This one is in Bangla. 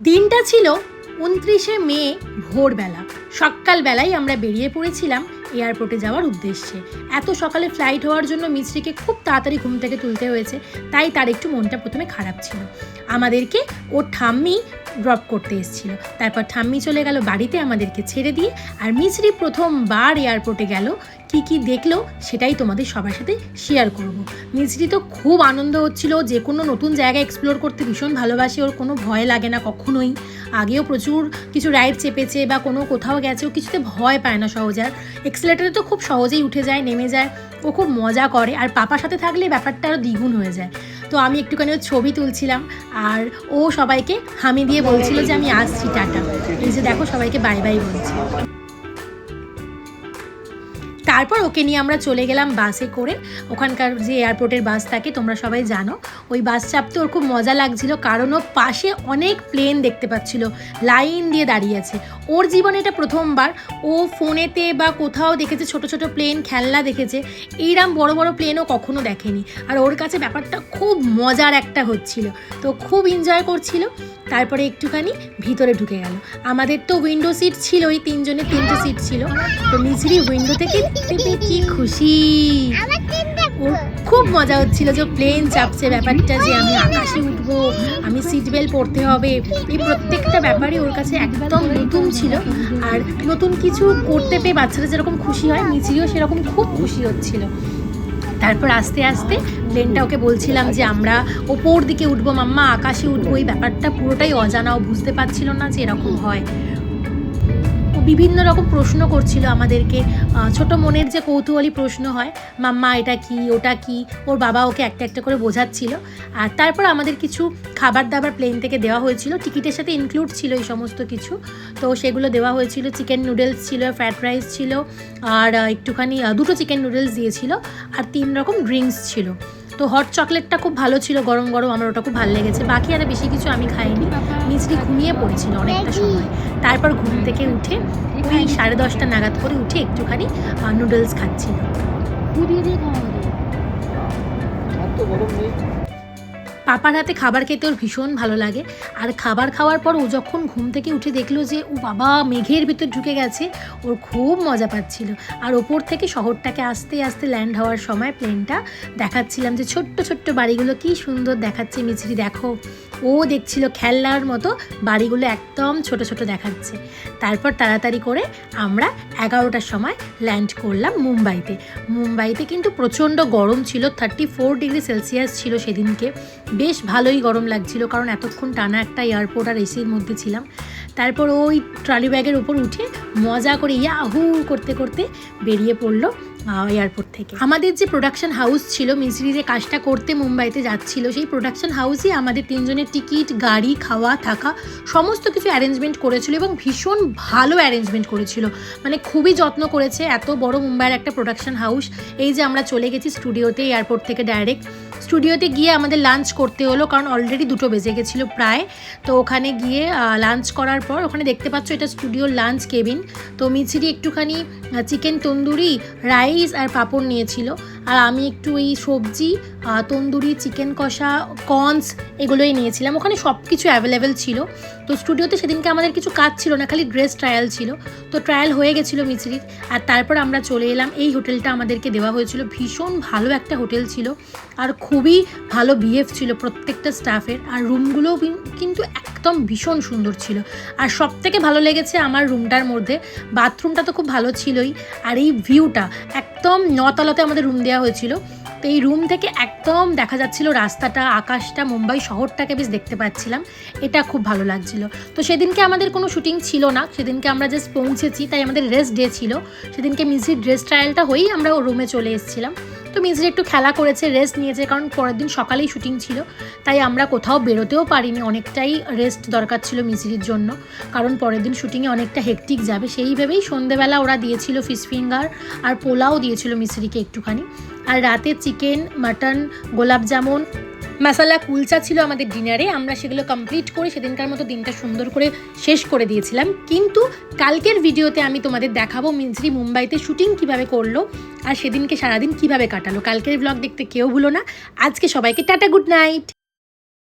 দিনটা ছিল উনত্রিশে মে ভোরবেলা। সকালবেলায় আমরা বেরিয়ে পড়েছিলাম এয়ারপোর্টে যাওয়ার উদ্দেশ্যে। এত সকালে ফ্লাইট হওয়ার জন্য মিস্ত্রিকে খুব তাড়াতাড়ি ঘুম থেকে তুলতে হয়েছে, তাই তার একটু মনটা প্রথমে খারাপ ছিল। আমাদেরকে ওর ঠাম্মি ড্রপ করতে এসেছিল। তারপর ঠাম্মি চলে গেল বাড়িতে আমাদেরকে ছেড়ে দিয়ে, আর মিছরি প্রথমবার এয়ারপোর্টে গেল। কি কি দেখল সেটাই তোমাদের সবার সাথে শেয়ার করব। মিছরি তো খুব আনন্দ হচ্ছিল যে কোনো নতুন জায়গা এক্সপ্লোর করতে ভীষণ ভালোবাসে, ওর কোনো ভয় লাগে না কখনোই। আগেও প্রচুর কিছু রাইড চেপেছে বা কোনো কোথাও গেছে, ও কিছুতে ভয় পায় না সহজে। আর এক্সেলেটারে তো খুব সহজেই উঠে যায়, নেমে যায়, ও খুব মজা করে। আর পাপার সাথে থাকলে ব্যাপারটা আরও দ্বিগুণ হয়ে যায়। তো আমি একটুখানি ওর ছবি তুলছিলাম আর ও সবাইকে হামি দিয়ে বলছিল যে আমি আসছি, টাটা। এই যে দেখো সবাইকে বাই বাই বলছি। তারপর ওকে নিয়ে আমরা চলে গেলাম বাসে করে। ওখানকার যে এয়ারপোর্টের বাস থাকে, তোমরা সবাই জানো। ওই বাস চাপতে ওর খুব মজা লাগছিল কারণ ও পাশে অনেক প্লেন দেখতে পাচ্ছিল লাইন দিয়ে দাঁড়িয়ে আছে। ওর জীবনে এটা প্রথমবার। ও ফোনেতে বা কোথাও দেখেছে ছোট ছোট প্লেন খেলনা দেখেছে। এইরকম বড় বড় প্লেনও কখনো দেখেনি। আর ওর কাছে ব্যাপারটা খুব মজার একটা হচ্ছিল। তো খুব এনজয় করছিল। তারপরে একটুখানি ভিতরে ঢুকে গেল। আমাদের তো উইন্ডো সিট ছিল ছিলই তিনজনের তিনটে সিট ছিল। তো মিছরি উইন্ডো থেকে দেখতে পেয়ে খুশি। ওর খুব মজা হচ্ছিল যে প্লেন চাপছে ব্যাপারটা যে আমি আকাশে উঠবো, আমি সিট বেল্ট পরতে হবে। এই প্রত্যেকটা ব্যাপারই ওর কাছে একদম নতুন ছিল। আর নতুন কিছু করতে পেয়ে বাচ্চারা যেরকম খুশি হয় মিছিরিও সেরকম খুব খুশি হচ্ছিল। তারপর আস্তে আস্তে প্লেনটা ওকে বলছিলাম যে আমরা ওপর দিকে উঠবো, মাম্মা, আকাশে উঠবো। এই ব্যাপারটা পুরোটাই অজানা, ও বুঝতে পারছিল না যে এরকম হয়। বিভিন্ন রকম প্রশ্ন করছিল আমাদেরকে। ছোট মনের যে কৌতূহলী প্রশ্ন হয়, মাম্মা, এটা কি? ওটা কি? ওর বাবা ওকে একটা একটা করে বোঝাচ্ছিল। আর তারপর আমাদের কিছু খাবার দাবার প্লেন থেকে দেওয়া হয়েছিল। টিকিটের সাথে ইনক্লুড ছিল এই সমস্ত কিছু। তো সেগুলো দেওয়া হয়েছিল। চিকেন নুডলস ছিল ফ্রাইড রাইস ছিল, আর একটুখানি দুটো চিকেন নুডলস দিয়েছিল। আর তিন রকম ড্রিঙ্কস ছিল। তো হট চকলেটটা খুব ভালো ছিল গরম গরম আমার ওটা খুব ভালো লেগেছে। বাকি আর বেশি কিছু আমি খাইনি। মিছরি ঘুমিয়ে পড়েছিল অনেকটা সময়। তারপর ঘুম থেকে উঠে ওই সাড়ে দশটা নাগাদ করে উঠে একটুখানি নুডলস খাচ্ছিল পাপার হাতে খাবার খেতে ওর ভীষণ ভালো লাগে। আর খাবার খাওয়ার পর ও যখন ঘুম থেকে উঠে দেখল যে, ও বাবা, মেঘের ভিতর ঢুকে গেছে, ওর খুব মজা পাচ্ছিল। আর ওপর থেকে শহরটাকে আস্তে আস্তে ল্যান্ড হওয়ার সময় প্লেনটা দেখাচ্ছিলাম যে, ছোট্ট ছোট্ট বাড়িগুলো কি সুন্দর দেখাচ্ছে মিছরি, দেখো। ও দেখছিল খেলনার মতো বাড়িগুলো একদম ছোট ছোট দেখাচ্ছে। তারপর তাড়াতাড়ি করে আমরা এগারোটার সময় ল্যান্ড করলাম মুম্বাইতে। মুম্বাইতে কিন্তু প্রচণ্ড গরম ছিল থার্টি ফোর ডিগ্রি সেলসিয়াস ছিল সেদিনকে। বেশ ভালোই গরম লাগছিল কারণ এতক্ষণ টানা একটা এয়ারপোর্ট আর এসির মধ্যে ছিলাম। তারপর ওই ট্রলি ব্যাগের উপর উঠে মজা করে ইয়াহু করতে করতে বেরিয়ে পড়ল এয়ারপোর্ট থেকে। আমাদের যে প্রোডাকশন হাউস ছিল, মিসরি যে কাজটা করতে মুম্বাইতে যাচ্ছিল, সেই প্রোডাকশন হাউসই আমাদের তিনজনের টিকিট, গাড়ি, খাওয়া, থাকা, সমস্ত কিছু অ্যারেঞ্জমেন্ট করেছিল এবং ভীষণ ভালো অ্যারেঞ্জমেন্ট করেছিল। মানে খুবই যত্ন করেছে এত বড় মুম্বাইয়ের একটা প্রোডাকশন হাউস এই যে আমরা চলে গেছি স্টুডিওতে এয়ারপোর্ট থেকে ডাইরেক্ট স্টুডিওতে গিয়ে আমাদের লাঞ্চ করতে হলো, কারণ অলরেডি দুটো বেজে গেছিল প্রায়। তো ওখানে গিয়ে লাঞ্চ করার পর, ওখানে দেখতে পাচ্ছ এটা স্টুডিওর লাঞ্চ কেবিন তো মিছিরি একটুখানি চিকেন তন্দুরি রাইস আর পাঁপড় নিয়েছিল। আর আমি একটু এই সবজি তন্দুরি চিকেন কষা কর্নস এগুলোই নিয়েছিলাম। ওখানে সব কিছু অ্যাভেলেবেল ছিল। তো স্টুডিওতে সেদিনকে আমাদের কিছু কাজ ছিল না, খালি ড্রেস ট্রায়াল ছিল। তো ট্রায়াল হয়ে গেছিল মিছরির আর তারপর আমরা চলে এলাম। এই হোটেলটা আমাদেরকে দেওয়া হয়েছিল। ভীষণ ভালো একটা হোটেল ছিল। আর খুবই ভালো বিহেভ ছিল প্রত্যেকটা স্টাফের আর রুমগুলোও কিন্তু কিন্তু একদম ভীষণ সুন্দর ছিল। আর সব থেকে ভালো লেগেছে আমার রুমটার মধ্যে। বাথরুমটা তো খুব ভালো ছিলই। আর এই ভিউটা একদম নতলাতে আমাদের রুম দেওয়া হয়েছিল। তো এই রুম থেকে একদম দেখা যাচ্ছিল রাস্তাটা, আকাশটা, মুম্বাই শহরটাকে বেশ দেখতে পাচ্ছিলাম। এটা খুব ভালো লাগছিল। তো সেদিনকে আমাদের কোনো শুটিং ছিল না। সেদিনকে আমরা জাস্ট পৌঁছেছি, তাই আমাদের রেস্ট ডে ছিল। সেদিনকে মিসির ড্রেস ট্রায়ালটা হয়েই আমরা রুমে চলে এসেছিলাম। তো মিজরি একটু খেলা করেছে রেস্ট নিয়েছে, কারণ পরের দিন সকালেই শুটিং ছিল। তাই আমরা কোথাও বেরোতেও পারিনি। অনেকটাই রেস্ট দরকার ছিল মিজরির জন্য। কারণ পরের দিন শুটিংয়ে অনেকটা হেকটিক যাবে। সেই ভেবেই সন্ধেবেলা ওরা দিয়েছিল ফিশ ফিঙ্গার আর পোলাও দিয়েছিল মিসরিকে একটুখানি। আর রাতে চিকেন, মাটন, গোলাপ জামুন, মশালা কুলচা ছিল আমাদের ডিনারে। আমরা সেগুলো কমপ্লিট করে সেদিনকার মতো দিনটা সুন্দর করে শেষ করে দিয়েছিলাম। কিন্তু কালকের ভিডিওতে আমি তোমাদের দেখাবো মিন্সরি মুম্বাইতে শুটিং কীভাবে করল আর সেদিনকে সারাদিন কীভাবে কাটালো। কালকের ব্লগ দেখতে কেউ ভুলো না। আজকে সবাইকে টাটা গুড নাইট